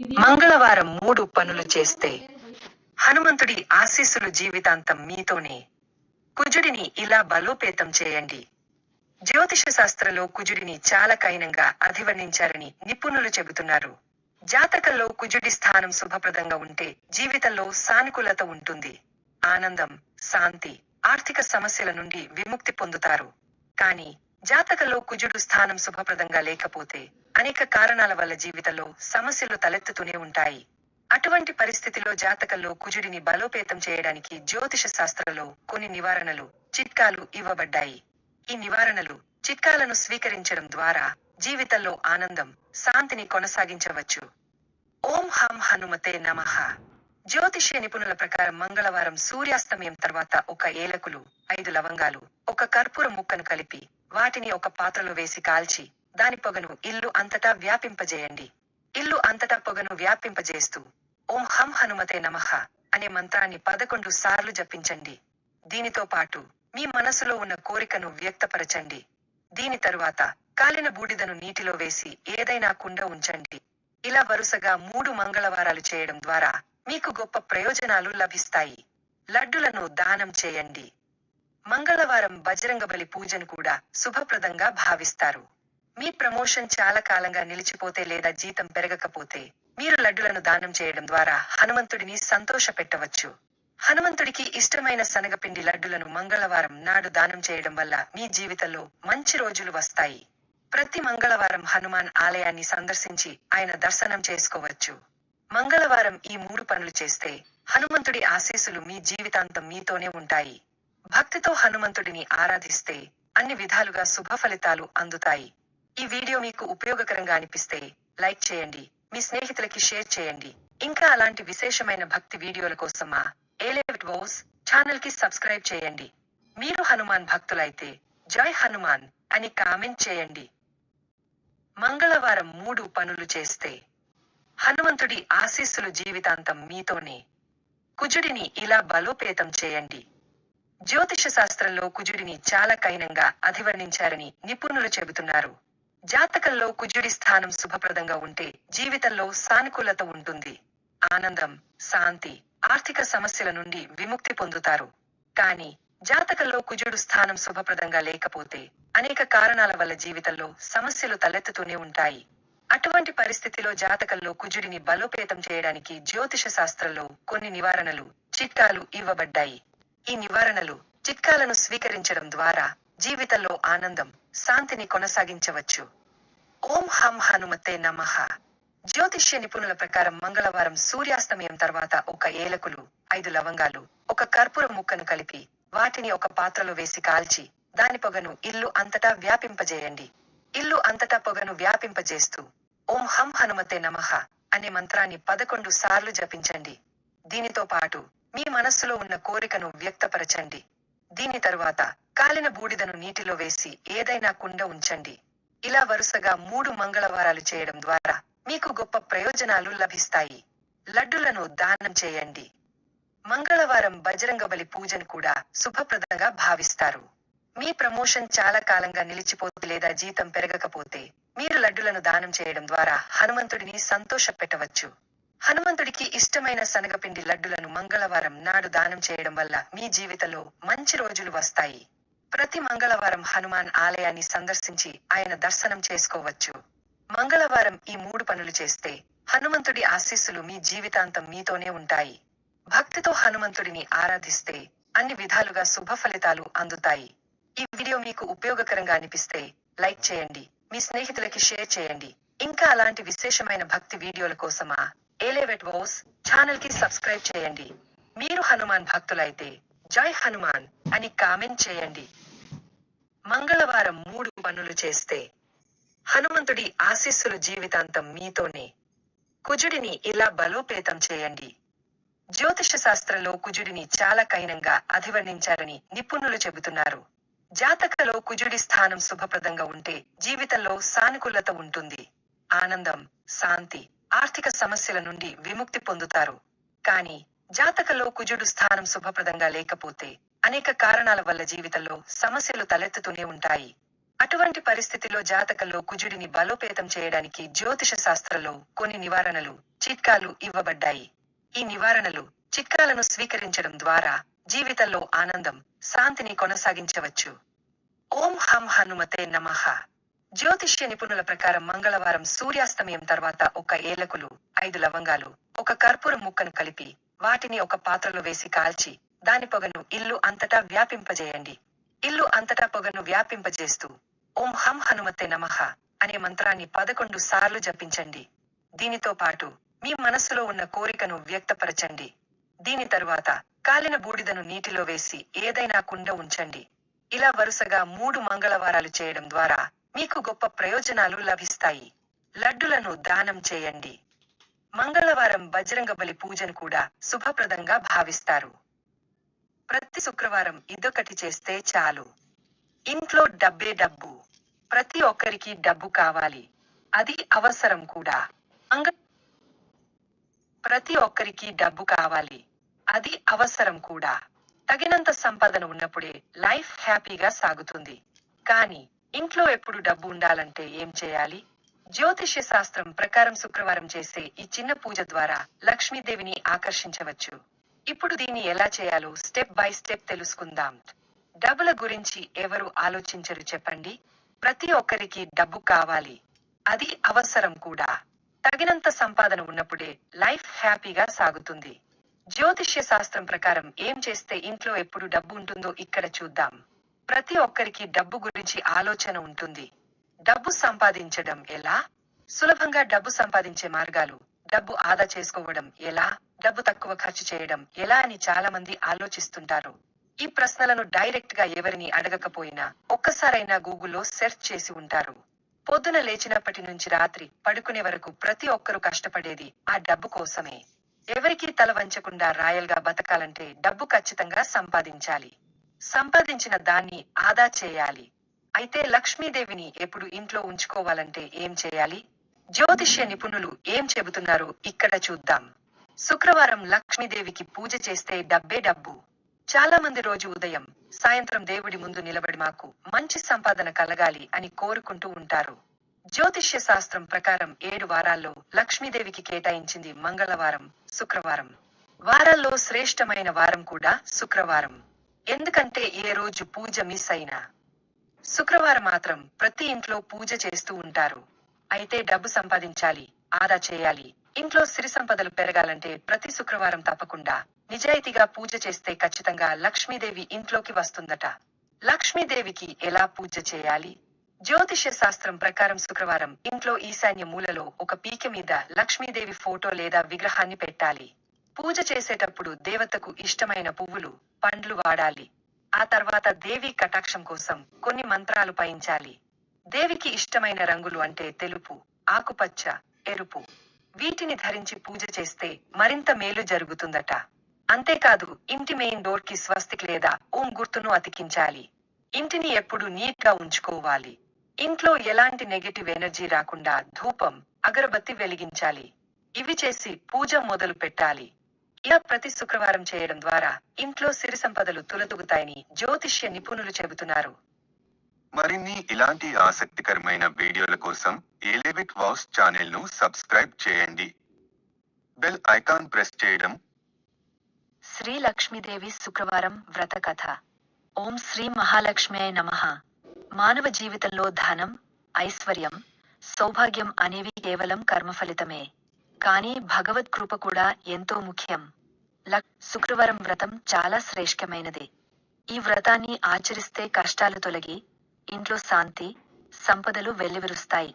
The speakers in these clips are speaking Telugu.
మంగళవారం మూడు పనులు చేస్తే హనుమంతుడి ఆశీస్సులు జీవితాంతం మీతోనే. కుజుడిని ఇలా బలోపేతం చేయండి. జ్యోతిష శాస్త్రంలో కుజుడిని చాలా కైనంగా అధివర్ణించారని నిపుణులు చెబుతున్నారు. జాతకంలో కుజుడి స్థానం శుభప్రదంగా ఉంటే జీవితంలో సానుకూలత ఉంటుంది. ఆనందం శాంతి ఆర్థిక సమస్యల నుండి విముక్తి పొందుతారు. కానీ జాతకంలో కుజుడు స్థానం శుభప్రదంగా లేకపోతే అనేక కారణాల వల్ల జీవితంలో సమస్యలు తలెత్తుతూనే ఉంటాయి. అటువంటి పరిస్థితిలో జాతకంలో కుజుడిని బలోపేతం చేయడానికి జ్యోతిష శాస్త్రంలో కొన్ని నివారణలు చిట్కాలు ఇవ్వబడ్డాయి. ఈ నివారణలు చిట్కాలను స్వీకరించడం ద్వారా జీవితంలో ఆనందం శాంతిని కొనసాగించవచ్చు. ఓం హం హనుమతే నమః. జ్యోతిష్య నిపుణుల ప్రకారం మంగళవారం సూర్యాస్తమయం తర్వాత ఒక ఏలకులు ఐదు లవంగాలు ఒక కర్పూర ముక్కను కలిపి వాటిని ఒక పాత్రలో వేసి కాల్చి దాని పొగను ఇల్లు అంతటా వ్యాపింపజేయండి. ఇల్లు అంతటా పొగను వ్యాపింపజేస్తూ ఓం హం హనుమతే నమః అనే మంత్రాన్ని పదకొండు సార్లు జపించండి. దీనితో పాటు మీ మనసులో ఉన్న కోరికను వ్యక్తపరచండి. దీని తరువాత కాలిన బూడిదను నీటిలో వేసి ఏదైనా కుండ ఉంచండి. ఇలా వరుసగా మూడు మంగళవారాలు చేయడం ద్వారా మీకు గొప్ప ప్రయోజనాలు లభిస్తాయి. లడ్డులను దానం చేయండి. మంగళవారం బజరంగబలి పూజను కూడా శుభప్రదంగా భావిస్తారు. మీ ప్రమోషన్ చాలా కాలంగా నిలిచిపోతే లేదా జీతం పెరగకపోతే మీరు లడ్డులను దానం చేయడం ద్వారా హనుమంతుడిని సంతోష పెట్టవచ్చు హనుమంతుడికి ఇష్టమైన శనగపిండి లడ్డులను మంగళవారం నాడు దానం చేయడం వల్ల మీ జీవితంలో మంచి రోజులు వస్తాయి. ప్రతి మంగళవారం హనుమాన్ ఆలయాన్ని సందర్శించి ఆయన దర్శనం చేసుకోవచ్చు. మంగళవారం ఈ మూడు పనులు చేస్తే హనుమంతుడి ఆశీస్సులు మీ జీవితాంతం మీతోనే ఉంటాయి. భక్తితో హనుమంతుడిని ఆరాధిస్తే అన్ని విధాలుగా శుభ ఫలితాలు అందుతాయి. ఈ వీడియో మీకు ఉపయోగకరంగా అనిపిస్తే లైక్ చేయండి మీ స్నేహితులకి షేర్ చేయండి. ఇంకా అలాంటి విశేషమైన భక్తి వీడియోల కోసమా ఏలేవిట్ వోస్ ఛానల్కి సబ్స్క్రైబ్ చేయండి. మీరు హనుమాన్ భక్తులైతే జై హనుమాన్ అని కామెంట్ చేయండి. మంగళవారం మూడు పనులు చేస్తే హనుమంతుడి ఆశీస్సులు జీవితాంతం మీతోనే. కుజుడిని ఇలా బలోపేతం చేయండి. జ్యోతిష శాస్త్రంలో కుజుడిని చాలా కైనంగా అధివర్ణించారని నిపుణులు చెబుతున్నారు. జాతకంలో కుజుడి స్థానం శుభప్రదంగా ఉంటే జీవితంలో సానుకూలత ఉంటుంది. ఆనందం శాంతి ఆర్థిక సమస్యల నుండి విముక్తి పొందుతారు. కానీ జాతకంలో కుజుడు స్థానం శుభప్రదంగా లేకపోతే అనేక కారణాల వల్ల జీవితంలో సమస్యలు తలెత్తుతూనే ఉంటాయి. అటువంటి పరిస్థితిలో జాతకంలో కుజుడిని బలోపేతం చేయడానికి జ్యోతిష శాస్త్రంలో కొన్ని నివారణలు చిట్కాలు ఇవ్వబడ్డాయి. ఈ నివారణలు చిట్కాలను స్వీకరించడం ద్వారా జీవితంలో ఆనందం శాంతిని కొనసాగించవచ్చు. ఓం హం హనుమతే నమః. జ్యోతిష్య నిపుణుల ప్రకారం మంగళవారం సూర్యాస్తమయం తర్వాత ఒక ఏలకులు ఐదు లవంగాలు ఒక కర్పూర ముక్కను కలిపి వాటిని ఒక పాత్రలో వేసి కాల్చి దాని పొగను ఇల్లు అంతటా వ్యాపింపజేయండి. ఇల్లు అంతటా పొగను వ్యాపింపజేస్తూ ఓం హం హనుమతే నమః అనే మంత్రాన్ని పదకొండు సార్లు జపించండి. దీనితో పాటు మీ మనస్సులో ఉన్న కోరికను వ్యక్తపరచండి. దీని తరువాత కాలిన బూడిదను నీటిలో వేసి ఏదైనా కుండ ఉంచండి. ఇలా వరుసగా మూడు మంగళవారాలు చేయడం ద్వారా మీకు గొప్ప ప్రయోజనాలు లభిస్తాయి. లడ్డులను దానం చేయండి. మంగళవారం బజరంగబలి పూజను కూడా శుభప్రదంగా భావిస్తారు. మీ ప్రమోషన్ చాలా కాలంగా నిలిచిపోతే లేదా జీతం పెరగకపోతే మీరు లడ్డులను దానం చేయడం ద్వారా హనుమంతుడిని సంతోష పెట్టవచ్చు హనుమంతుడికి ఇష్టమైన శనగపిండి లడ్డులను మంగళవారం నాడు దానం చేయడం వల్ల మీ జీవితంలో మంచి రోజులు వస్తాయి. ప్రతి మంగళవారం హనుమాన్ ఆలయాన్ని సందర్శించి ఆయన దర్శనం చేసుకోవచ్చు. మంగళవారం ఈ మూడు పనులు చేస్తే హనుమంతుడి ఆశీస్సులు మీ జీవితాంతం మీతోనే ఉంటాయి. భక్తితో హనుమంతుడిని ఆరాధిస్తే అన్ని విధాలుగా శుభ ఫలితాలు అందుతాయి. ఈ వీడియో మీకు ఉపయోగకరంగా అనిపిస్తే లైక్ చేయండి. మీ స్నేహితులకి షేర్ చేయండి. ఇంకా అలాంటి విశేషమైన భక్తి వీడియోల కోసమా? ఏలేవెట్ వోస్ ఛానల్కి సబ్స్క్రైబ్ చేయండి. మీరు హనుమాన్ భక్తులైతే జై హనుమాన్ అని కామెంట్ చేయండి. మంగళవారం మూడు పనులు చేస్తే హనుమంతుడి ఆశీస్సులు జీవితాంతం మీతోనే. కుజుడిని ఇలా బలోపేతం చేయండి. జ్యోతిష శాస్త్రంలో కుజుడిని చాలా కైనంగా అధివర్ణించారని నిపుణులు చెబుతున్నారు. జాతకలో కుజుడి స్థానం శుభప్రదంగా ఉంటే జీవితంలో సానుకూలత ఉంటుంది. ఆనందం శాంతి ఆర్థిక సమస్యల నుండి విముక్తి పొందుతారు. కానీ జాతకలో కుజుడు స్థానం శుభప్రదంగా లేకపోతే అనేక కారణాల వల్ల జీవితంలో సమస్యలు తలెత్తుతూనే ఉంటాయి. అటువంటి పరిస్థితిలో జాతకంలో కుజుడిని బలోపేతం చేయడానికి జ్యోతిష శాస్త్రంలో కొన్ని నివారణలు చిట్కాలు ఇవ్వబడ్డాయి. ఈ నివారణలు చిట్కాలను స్వీకరించడం ద్వారా జీవితంలో ఆనందం శాంతిని కొనసాగించవచ్చు. ఓం హం హనుమతే నమః. జ్యోతిష్య నిపుణుల ప్రకారం మంగళవారం సూర్యాస్తమయం తర్వాత ఒక ఏలకులు ఐదు లవంగాలు ఒక కర్పూర ముక్కను కలిపి వాటిని ఒక పాత్రలో వేసి కాల్చి దాని పొగను ఇల్లు అంతటా వ్యాపింపజేయండి. ఇల్లు అంతటా పొగను వ్యాపింపజేస్తూ ఓం హం హనుమతే నమః అనే మంత్రాన్ని పదకొండు సార్లు జపించండి. దీనితో పాటు మీ మనస్సులో ఉన్న కోరికను వ్యక్తపరచండి. దీని తరువాత కాలిన బూడిదను నీటిలో వేసి ఏదైనా కుండ ఉంచండి. ఇలా వరుసగా మూడు మంగళవారాలు చేయడం ద్వారా మీకు గొప్ప ప్రయోజనాలు లభిస్తాయి. లడ్డులను దానం చేయండి. మంగళవారం బజరంగ బలి పూజను కూడా శుభప్రదంగా భావిస్తారు. ప్రతి శుక్రవారం ఇదొకటి చేస్తే చాలు. ఇంట్లో డబ్బే డబ్బు. ప్రతి ఒక్కరికి డబ్బు కావాలి. అది అవసరం కూడా. మంగ ప్రతి ఒక్కరికి డబ్బు కావాలి. అది అవసరం కూడా. తగినంత సంపాదన ఉన్నప్పుడే లైఫ్ హ్యాపీగా సాగుతుంది. కానీ ఇంట్లో ఎప్పుడు డబ్బు ఉండాలంటే ఏం చేయాలి? జ్యోతిష్య శాస్త్రం ప్రకారం శుక్రవారం చేసే ఈ చిన్న పూజ ద్వారా లక్ష్మీదేవిని ఆకర్షించవచ్చు. ఇప్పుడు దీన్ని ఎలా చేయాలో స్టెప్ బై స్టెప్ తెలుసుకుందాం. డబ్బుల గురించి ఎవరు ఆలోచించరు చెప్పండి. ప్రతి ఒక్కరికి డబ్బు కావాలి. అది అవసరం కూడా. తగినంత సంపాదన ఉన్నప్పుడే లైఫ్ హ్యాపీగా సాగుతుంది. జ్యోతిష్య శాస్త్రం ప్రకారం ఏం చేస్తే ఇంట్లో ఎప్పుడు డబ్బు ఉంటుందో ఇక్కడ చూద్దాం. ప్రతి ఒక్కరికి డబ్బు గురించి ఆలోచన ఉంటుంది. డబ్బు సంపాదించడం ఎలా? సులభంగా డబ్బు సంపాదించే మార్గాలు డబ్బు ఆదా చేసుకోవడం ఎలా? డబ్బు తక్కువ ఖర్చు చేయడం ఎలా అని చాలా మంది ఆలోచిస్తుంటారు. ఈ ప్రశ్నలను డైరెక్ట్గా ఎవరిని అడగకపోయినా ఒక్కసారైనా గూగుల్లో సెర్చ్ చేసి ఉంటారు. పొద్దున లేచినప్పటి నుంచి రాత్రి పడుకునే వరకు ప్రతి ఒక్కరూ కష్టపడేది ఆ డబ్బు కోసమే. ఎవరికీ తల వంచకుండా రాయల్గా బతకాలంటే డబ్బు ఖచ్చితంగా సంపాదించాలి. సంపాదించిన దాన్ని ఆదా చేయాలి. అయితే లక్ష్మీదేవిని ఎప్పుడు ఇంట్లో ఉంచుకోవాలంటే ఏం చేయాలి? జ్యోతిష్య నిపుణులు ఏం చెబుతున్నారో ఇక్కడ చూద్దాం. శుక్రవారం లక్ష్మీదేవికి పూజ చేస్తే డబ్బే డబ్బు. చాలా మంది రోజు ఉదయం సాయంత్రం దేవుడి ముందు నిలబడి మాకు మంచి సంపాదన కలగాలి అని కోరుకుంటూ ఉంటారు. జ్యోతిష్య శాస్త్రం ప్రకారం ఏడు వారాల్లో లక్ష్మీదేవికి కేటాయించింది మంగళవారం శుక్రవారం. వారాల్లో శ్రేష్టమైన వారం కూడా శుక్రవారం. ఎందుకంటే ఏ రోజు పూజ మిస్ అయినా. శుక్రవారం మాత్రం ప్రతి ఇంట్లో పూజ చేస్తూ ఉంటారు. అయితే డబ్బు సంపాదించాలి ఆదా చేయాలి. ఇంట్లో సిరి సంపదలు పెరగాలంటే ప్రతి శుక్రవారం తప్పకుండా నిజాయితీగా పూజ చేస్తే ఖచ్చితంగా లక్ష్మీదేవి ఇంట్లోకి వస్తుందట. లక్ష్మీదేవికి ఎలా పూజ చేయాలి? జ్యోతిష్య శాస్త్రం ప్రకారం శుక్రవారం ఇంట్లో ఈశాన్య మూలలో ఒక పీక మీద లక్ష్మీదేవి ఫోటో లేదా విగ్రహాన్ని పెట్టాలి. పూజ చేసేటప్పుడు దేవతకు ఇష్టమైన పువ్వులు పండ్లు వాడాలి. ఆ తర్వాత దేవి కటాక్షం కోసం కొన్ని మంత్రాలు పయించాలి. దేవికి ఇష్టమైన రంగులు అంటే తెలుపు ఆకుపచ్చ ఎరుపు. వీటిని ధరించి పూజ చేస్తే మరింత మేలు జరుగుతుందట. అంతేకాదు ఇంటి మెయిన్ డోర్కి స్వస్తిక్ లేదా ఓం గుర్తును అతికించాలి. ఇంటిని ఎప్పుడు నీట్గా ఉంచుకోవాలి. ఇంట్లో ఎలాంటి నెగటివ్ ఎనర్జీ రాకుండా ధూపం అగరబత్తి వెలిగించాలి. ఇవి చేసి పూజ మొదలు పెట్టాలి. ఇలా ప్రతి శుక్రవారం చేయడం ద్వారా ఇంట్లో సిరి సంపదలు తులతూగుతాయని జ్యోతిష్య నిపుణులు చెబుతున్నారు. మరిన్ని ఇలాంటి ఆసక్తికరమైన వీడియోల కోసం ఏలేవిక్ వాస్ ఛానల్ను సబ్స్క్రైబ్ చేయండి. బెల్ ఐకాన్ ప్రెస్ చేయడం. శ్రీ లక్ష్మీదేవి శుక్రవారం వ్రత కథ ఓం శ్రీ మహాలక్ష్మ్యాయ నమః. మానవ జీవితంలో ధనం ఐశ్వర్యం సౌభాగ్యం అనేవి కేవలం కర్మ ఫలితమే కానీ భగవత్ కృప కూడా ఎంతో ముఖ్యం. లక్ శుక్రవారం వ్రతం చాలా శ్రేష్టమైనది. ఈ వ్రతాన్ని ఆచరిస్తే కష్టాలు తొలగి ఇంట్లో శాంతి సంపదలు వెల్లివిరుస్తాయి.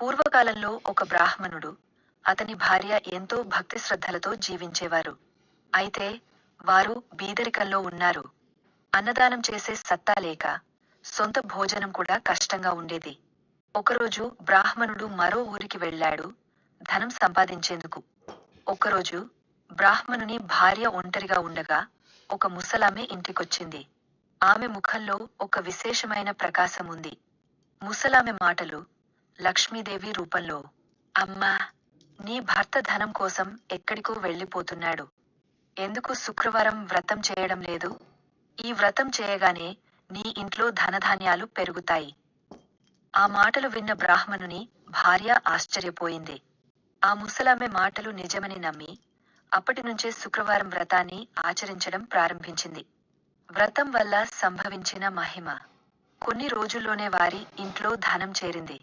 పూర్వకాలంలో ఒక బ్రాహ్మణుడు అతని భార్య ఎంతో భక్తి శ్రద్ధలతో జీవించేవారు. అయితే వారు బీదరికంలో ఉన్నారు. అన్నదానం చేసే సత్తా లేక సొంత భోజనం కూడా కష్టంగా ఉండేది. ఒకరోజు బ్రాహ్మణుడు మరో ఊరికి వెళ్ళాడు ధనం సంపాదించేందుకు. ఒకరోజు బ్రాహ్మణుని భార్య ఒంటరిగా ఉండగా ఒక ముసలామె ఇంటికొచ్చింది. ఆమె ముఖంలో ఒక విశేషమైన ప్రకాశం ఉంది. ముసలామె మాటలు లక్ష్మీదేవి రూపంలో అమ్మా నీ భర్త ధనం కోసం ఎక్కడికో వెళ్ళిపోతున్నాడు. ఎందుకు శుక్రవారం వ్రతం చేయడం లేదు? ఈ వ్రతం చేయగానే నీ ఇంట్లో ధనధాన్యాలు పెరుగుతాయి. ఆ మాటలు విన్న బ్రాహ్మణుని భార్య ఆశ్చర్యపోయింది. ఆ ముసలామె మాటలు నిజమని నమ్మి అప్పటి నుంచే శుక్రవారం వ్రతాన్ని ఆచరించడం ప్రారంభించింది. వ్రతం వల్ల సంభవించిన మహిమ. కొన్ని రోజుల్లోనే వారి ఇంట్లో ధనం చేరింది.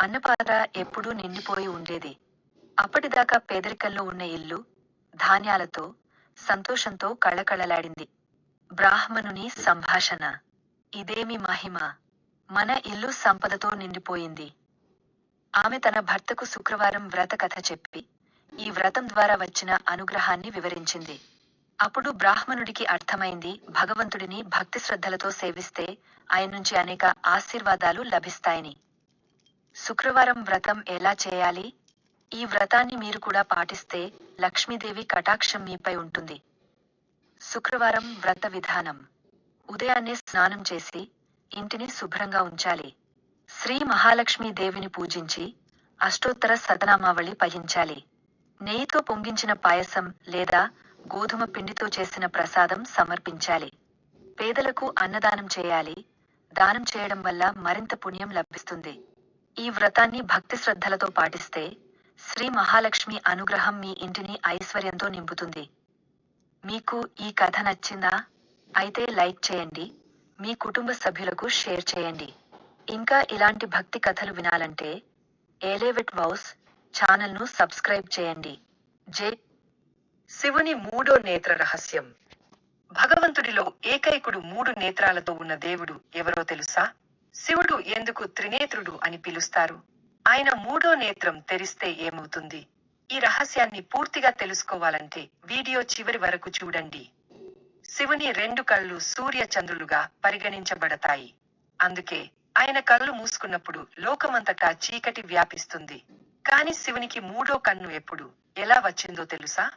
అన్నపాత్ర ఎప్పుడూ నిండిపోయి ఉండేది. అప్పటిదాకా పేదరికంలో ఉన్న ఇల్లు ధాన్యాలతో సంతోషంతో కళకళలాడింది. బ్రాహ్మణుని సంభాషణ. ఇదేమి మహిమ? మన ఇల్లు సంపదతో నిండిపోయింది. ఆమె తన భర్తకు శుక్రవారం వ్రత కథ చెప్పి ఈ వ్రతం ద్వారా వచ్చిన అనుగ్రహాన్ని వివరించింది. అప్పుడు బ్రాహ్మణుడికి అర్థమైంది భగవంతుడిని భక్తి శ్రద్ధలతో సేవిస్తే ఆయన నుంచి అనేక ఆశీర్వాదాలు లభిస్తాయని. శుక్రవారం వ్రతం ఎలా చేయాలి? ఈ వ్రతాన్ని మీరు కూడా పాటిస్తే లక్ష్మీదేవి కటాక్షం మీపై ఉంటుంది. శుక్రవారం వ్రత విధానం. ఉదయాన్నే స్నానం చేసి ఇంటిని శుభ్రంగా ఉంచాలి. శ్రీ మహాలక్ష్మీ దేవిని పూజించి అష్టోత్తర సతనామావళి పఠించాలి. నెయ్యితో పొంగించిన పాయసం లేదా గోధుమ పిండితో చేసిన ప్రసాదం సమర్పించాలి. పేదలకు అన్నదానం చేయాలి. దానం చేయడం వల్ల మరింత పుణ్యం లభిస్తుంది. ఈ వ్రతాన్ని భక్తి శ్రద్ధలతో పాటిస్తే శ్రీ మహాలక్ష్మి అనుగ్రహం మీ ఇంటిని ఐశ్వర్యంతో నింపుతుంది. మీకు ఈ కథ నచ్చిందా? అయితే లైక్ చేయండి. మీ కుటుంబ సభ్యులకు షేర్ చేయండి. ఇంకా ఇలాంటి భక్తి కథలు వినాలంటే ఏలేవెట్ వౌస్ ఛానల్ను సబ్స్క్రైబ్ చేయండి. జే శివుని మూడో నేత్ర రహస్యం. భగవంతుడిలో ఏకైకుడు మూడు నేత్రాలతో ఉన్న దేవుడు ఎవరో తెలుసా? శివుడు ఎందుకు త్రినేత్రుడు అని పిలుస్తారు? ఆయన మూడో నేత్రం తెరిస్తే ఏమవుతుంది? ఈ రహస్యాన్ని పూర్తిగా తెలుసుకోవాలంటే వీడియో చివరి వరకు చూడండి. శివుని రెండు కళ్ళు సూర్య చంద్రులుగా పరిగణించబడతాయి. అందుకే ఆయన కళ్ళు మూసుకున్నప్పుడు లోకమంతటా చీకటి వ్యాపిస్తుంది. కాని శివునికి మూడో కన్ను ఎప్పుడు ఎలా వచ్చిందో తెలుసా?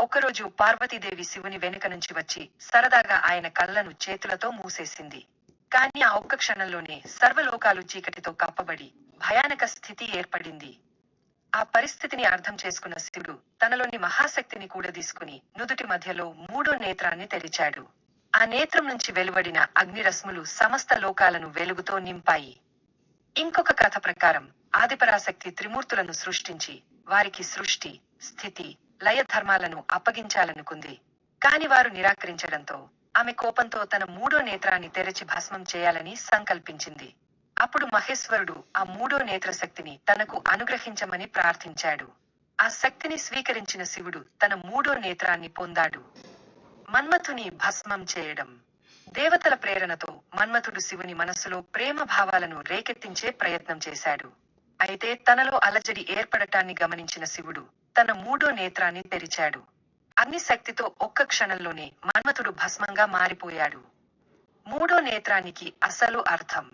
ఒకరోజు పార్వతీదేవి శివుని వెనుక నుంచి వచ్చి సరదాగా ఆయన కళ్ళను చేతులతో మూసేసింది. కాని ఆ ఒక్క క్షణంలోనే సర్వలోకాలు చీకటితో కప్పబడి భయానక స్థితి ఏర్పడింది. ఆ పరిస్థితిని అర్థం చేసుకున్న శివుడు తనలోని మహాశక్తిని కూడా తీసుకుని నుదుటి మధ్యలో మూడో నేత్రాన్ని తెరిచాడు. ఆ నేత్రం నుంచి వెలువడిన అగ్నిరశ్ములు సమస్త లోకాలను వెలుగుతో నింపాయి. ఇంకొక కథ ప్రకారం ఆదిపరాశక్తి త్రిమూర్తులను సృష్టించి వారికి సృష్టి స్థితి లయ ధర్మాలను అప్పగించాలనుకుంది. కాని వారు నిరాకరించడంతో ఆమె కోపంతో తన మూడో నేత్రాన్ని తెరచి భస్మం చేయాలని సంకల్పించింది. అప్పుడు మహేశ్వరుడు ఆ మూడో నేత్ర శక్తిని తనకు అనుగ్రహించమని ప్రార్థించాడు. ఆ శక్తిని స్వీకరించిన శివుడు తన మూడో నేత్రాన్ని పొందాడు. మన్మథుని భస్మం చేయడం. దేవతల ప్రేరణతో మన్మథుడు శివుని మనస్సులో ప్రేమ భావాలను రేకెత్తించే ప్రయత్నం చేశాడు. అయితే తనలో అలజడి ఏర్పడటాన్ని గమనించిన శివుడు తన మూడో నేత్రాన్ని తెరిచాడు. అగ్ని శక్తితో ఒక్క క్షణంలోనే మన్మథుడు భస్మంగా మారిపోయాడు. మూడో నేత్రానికి అసలు అర్థం.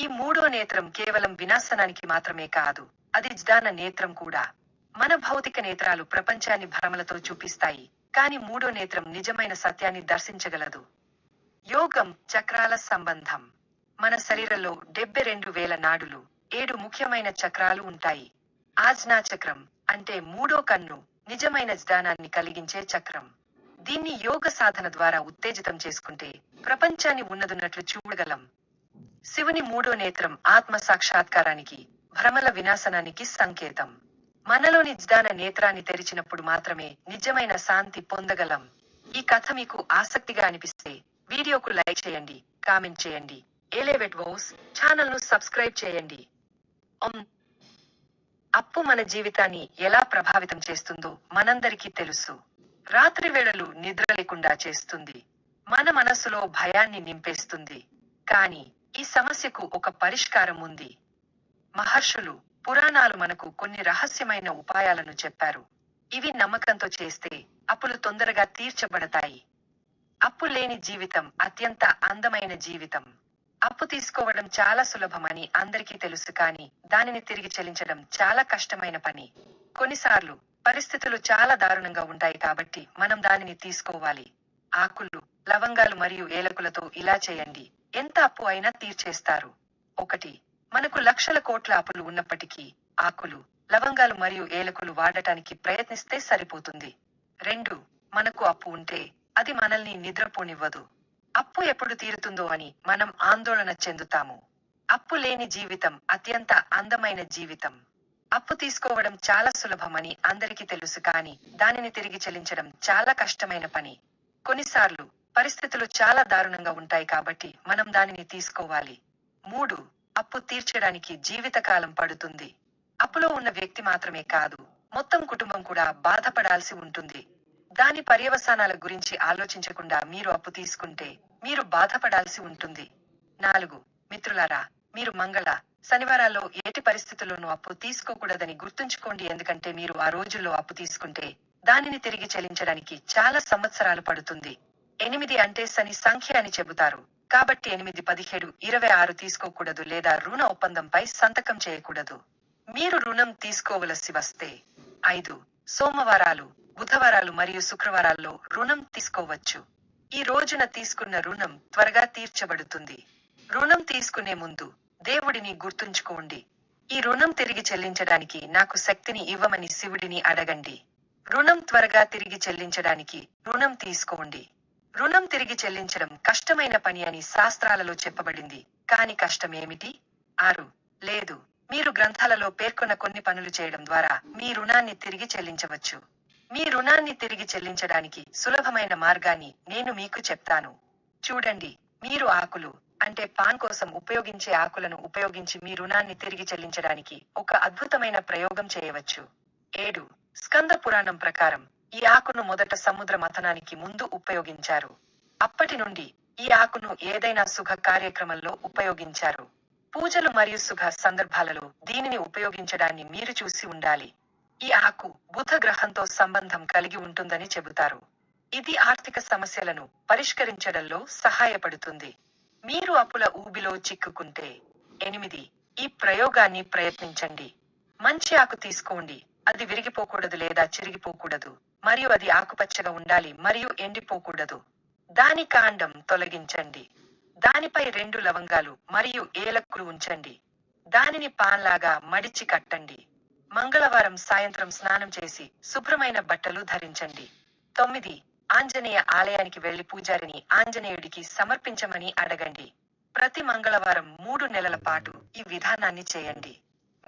ఈ మూడో నేత్రం కేవలం వినాశనానికి మాత్రమే కాదు అది జ్ఞాన నేత్రం కూడా. మన భౌతిక నేత్రాలు ప్రపంచాన్ని భ్రమలతో చూపిస్తాయి కాని మూడో నేత్రం నిజమైన సత్యాన్ని దర్శించగలదు. యోగం చక్రాల సంబంధం. మన శరీరంలో డెబ్బై రెండు వేల నాడులు ఏడు ముఖ్యమైన చక్రాలు ఉంటాయి. ఆజ్ఞా చక్రం అంటే మూడో కన్ను నిజమైన జ్ఞానాన్ని కలిగించే చక్రం. దీన్ని యోగ సాధన ద్వారా ఉత్తేజితం చేసుకుంటే ప్రపంచాన్ని ఉన్నదున్నట్లు చూడగలం. శివుని మూడో నేత్రం ఆత్మ సాక్షాత్కారానికి భ్రమల వినాశనానికి సంకేతం. మనలోని జ్ఞాన నేత్రాన్ని తెరిచినప్పుడు మాత్రమే నిజమైన శాంతి పొందగలం. ఈ కథ మీకు ఆసక్తిగా అనిపిస్తే వీడియోకు లైక్ చేయండి కామెంట్ చేయండి. ఏలేవెట్ వౌస్ ఛానల్ను సబ్స్క్రైబ్ చేయండి. అప్పు మన జీవితాన్ని ఎలా ప్రభావితం చేస్తుందో మనందరికీ తెలుసు. రాత్రి వేళలు నిద్ర లేకుండా చేస్తుంది. మన మనసులో భయాన్ని నింపేస్తుంది. కానీ ఈ సమస్యకు ఒక పరిష్కారం ఉంది. మహర్షులు పురాణాలు మనకు కొన్ని రహస్యమైన ఉపాయాలను చెప్పారు. ఇవి నమ్మకంతో చేస్తే అప్పులు తొందరగా తీర్చబడతాయి. అప్పు లేని జీవితం అత్యంత అందమైన జీవితం. అప్పు తీసుకోవడం చాలా సులభమని అందరికీ తెలుసు కానీ దానిని తిరిగి చెల్లించడం చాలా కష్టమైన పని. కొన్నిసార్లు పరిస్థితులు చాలా దారుణంగా ఉంటాయి కాబట్టి మనం దానిని తీసుకోవాలి. ఆకులు లవంగాలు మరియు ఏలకులతో ఇలా చేయండి. ఎంత అప్పు అయినా తీర్చేస్తారు. ఒకటి మనకు లక్షల కోట్ల అప్పులు ఉన్నప్పటికీ ఆకులు లవంగాలు మరియు ఏలకులు వాడటానికి ప్రయత్నిస్తే సరిపోతుంది. రెండు మనకు అప్పు ఉంటే అది మనల్ని నిద్రపోనివ్వదు. అప్పు ఎప్పుడు తీరుతుందో అని మనం ఆందోళన చెందుతాము. అప్పు లేని జీవితం అత్యంత అందమైన జీవితం. అప్పు తీసుకోవడం చాలా సులభమని అందరికీ తెలుసు కానీ దానిని తిరిగి చెల్లించడం చాలా కష్టమైన పని. కొన్నిసార్లు పరిస్థితులు చాలా దారుణంగా ఉంటాయి కాబట్టి మనం దానిని తీసుకోవాలి. మూడు అప్పు తీర్చడానికి జీవితకాలం పడుతుంది. అప్పులో ఉన్న వ్యక్తి మాత్రమే కాదు మొత్తం కుటుంబం కూడా బాధపడాల్సి ఉంటుంది. దాని పర్యవసానాల గురించి ఆలోచించకుండా మీరు అప్పు తీసుకుంటే మీరు బాధపడాల్సి ఉంటుంది. నాలుగు మిత్రులారా మీరు మంగళ శనివారాల్లో ఏటి పరిస్థితుల్లోనూ అప్పు తీసుకోకూడదని గుర్తుంచుకోండి ఎందుకంటే మీరు ఆ రోజుల్లో అప్పు తీసుకుంటే దానిని తిరిగి చెల్లించడానికి చాలా సంవత్సరాలు పడుతుంది. ఎనిమిది అంటే శని సంఖ్య అని చెబుతారు. కాబట్టి ఎనిమిది పదిహేడు ఇరవై ఆరు తీసుకోకూడదు లేదా రుణ ఒప్పందంపై సంతకం చేయకూడదు. మీరు రుణం తీసుకోవలసి వస్తే ఐదు సోమవారాలు బుధవారాలు మరియు శుక్రవారాల్లో రుణం తీసుకోవచ్చు. ఈ రోజున తీసుకున్న రుణం త్వరగా తీర్చబడుతుంది. రుణం తీసుకునే ముందు దేవుడిని గుర్తుంచుకోండి. ఈ రుణం తిరిగి చెల్లించడానికి నాకు శక్తిని ఇవ్వమని శివుడిని అడగండి. రుణం త్వరగా తిరిగి చెల్లించడానికి రుణం తీసుకోండి. రుణం తిరిగి చెల్లించడం కష్టమైన పని అని శాస్త్రాలలో చెప్పబడింది. కాని కష్టం ఏమిటి? ఆరు. లేదు. మీరు గ్రంథాలలో పేర్కొన్న కొన్ని పనులు చేయడం ద్వారా మీ రుణాన్ని తిరిగి చెల్లించవచ్చు. మీ రుణాన్ని తిరిగి చెల్లించడానికి సులభమైన మార్గాన్ని నేను మీకు చెప్తాను. చూడండి. మీరు ఆకులు అంటే పాన్ కోసం ఉపయోగించే ఆకులను ఉపయోగించి మీ రుణాన్ని తిరిగి చెల్లించడానికి ఒక అద్భుతమైన ప్రయోగం చేయవచ్చు. ఏడు. స్కంద పురాణం ప్రకారం ఈ ఆకును మొదట సముద్ర మథనానికి ముందు ఉపయోగించారు. అప్పటి నుండి ఈ ఆకును ఏదైనా శుభ కార్యక్రమంలో ఉపయోగించారు. పూజలు మరియు శుభ సందర్భాలలో దీనిని ఉపయోగించడాన్ని మీరు చూసి ఉండాలి. ఈ ఆకు బుధ గ్రహంతో సంబంధం కలిగి ఉంటుందని చెబుతారు. ఇది ఆర్థిక సమస్యలను పరిష్కరించడంలో సహాయపడుతుంది. మీరు అప్పుల ఊబిలో చిక్కుకుంటే ఎనిమిది ఈ ప్రయోగాన్ని ప్రయత్నించండి. మంచి ఆకు తీసుకోండి. అది విరిగిపోకూడదు లేదా చిరిగిపోకూడదు. మరియు అది ఆకుపచ్చగా ఉండాలి మరియు ఎండిపోకూడదు. దాని కాండం తొలగించండి. దానిపై రెండు లవంగాలు మరియు ఏలక్కులు ఉంచండి. దానిని పాన్లాగా మడిచి కట్టండి. మంగళవారం సాయంత్రం స్నానం చేసి శుభ్రమైన బట్టలు ధరించండి. తొమ్మిది ఆంజనేయ ఆలయానికి వెళ్ళి పూజారిని ఆంజనేయుడికి సమర్పించమని అడగండి. ప్రతి మంగళవారం మూడు నెలల పాటు ఈ విధానాన్ని చేయండి.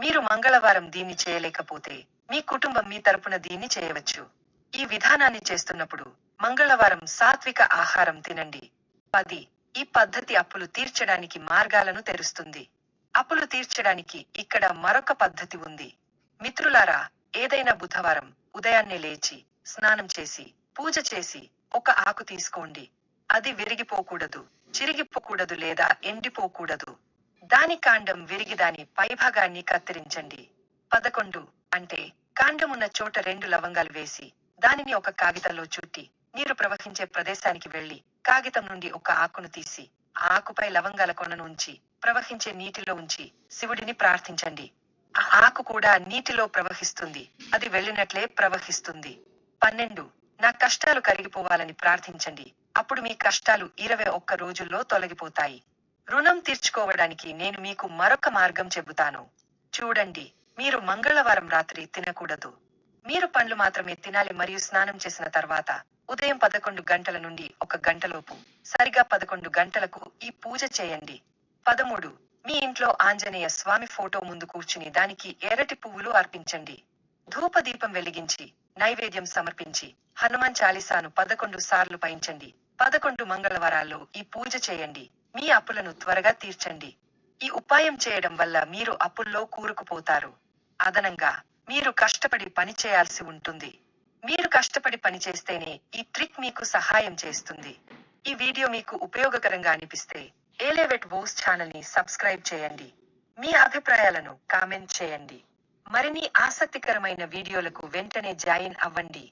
మీరు మంగళవారం దీన్ని చేయలేకపోతే మీ కుటుంబం మీ తరపున దీన్ని చేయవచ్చు. ఈ విధానాన్ని చేస్తున్నప్పుడు మంగళవారం సాత్విక ఆహారం తినండి. పది ఈ పద్ధతి అప్పులు తీర్చడానికి మార్గాలను తెరుస్తుంది. అప్పులు తీర్చడానికి ఇక్కడ మరొక పద్ధతి ఉంది. మిత్రులారా ఏదైనా బుధవారం ఉదయాన్నే లేచి స్నానం చేసి పూజ చేసి ఒక ఆకు తీసుకోండి. అది విరిగిపోకూడదు చిరిగిపోకూడదు లేదా ఎండిపోకూడదు. దాని కాండం విరిగి దాని పైభాగాన్ని కత్తిరించండి. పదకొండు అంటే కాండమున్న చోట రెండు లవంగాలు వేసి దానిని ఒక కాగితంలో చుట్టి నీరు ప్రవహించే ప్రదేశానికి వెళ్ళి కాగితం నుండి ఒక ఆకును తీసి ఆ ఆకుపై లవంగాల కొనను ఉంచి ప్రవహించే నీటిలో ఉంచి శివుడిని ప్రార్థించండి. ఆ ఆకు కూడా నీటిలో ప్రవహిస్తుంది అది వెళ్ళినట్లే ప్రవహిస్తుంది. పన్నెండు నా కష్టాలు కరిగిపోవాలని ప్రార్థించండి అప్పుడు మీ కష్టాలు ఇరవై ఒక్క రోజుల్లో తొలగిపోతాయి. రుణం తీర్చుకోవడానికి నేను మీకు మరొక మార్గం చెబుతాను. చూడండి మీరు మంగళవారం రాత్రి తినకూడదు. మీరు పండ్లు మాత్రమే తినాలి మరియు స్నానం చేసిన తర్వాత ఉదయం పదకొండు గంటల నుండి ఒక గంటలోపు సరిగా పదకొండు గంటలకు ఈ పూజ చేయండి. పదమూడు మీ ఇంట్లో ఆంజనేయ స్వామి ఫోటో ముందు కూర్చుని దానికి ఎర్రటి పువ్వులు అర్పించండి. ధూపదీపం వెలిగించి నైవేద్యం సమర్పించి హనుమాన్ చాలీసాను పదకొండు సార్లు పయించండి పదకొండు మంగళవారాల్లో ఈ పూజ చేయండి. మీ అప్పులను త్వరగా తీర్చండి. ఈ ఉపాయం చేయడం వల్ల మీరు అప్పుల్లో కూరుకుపోతారు. అదనంగా మీరు కష్టపడి పని చేయాల్సి ఉంటుంది. మీరు కష్టపడి పని చేస్తేనే ఈ ట్రిక్ మీకు సహాయం చేస్తుంది. ఈ వీడియో మీకు ఉపయోగకరంగా అనిపిస్తే ఏలేవెట్ వోస్ ఛానల్ని సబ్స్క్రైబ్ చేయండి. మీ అభిప్రాయాలను కామెంట్ చేయండి. మరిన్ని ఆసక్తికరమైన వీడియోలకు వెంటనే జాయిన్ అవ్వండి.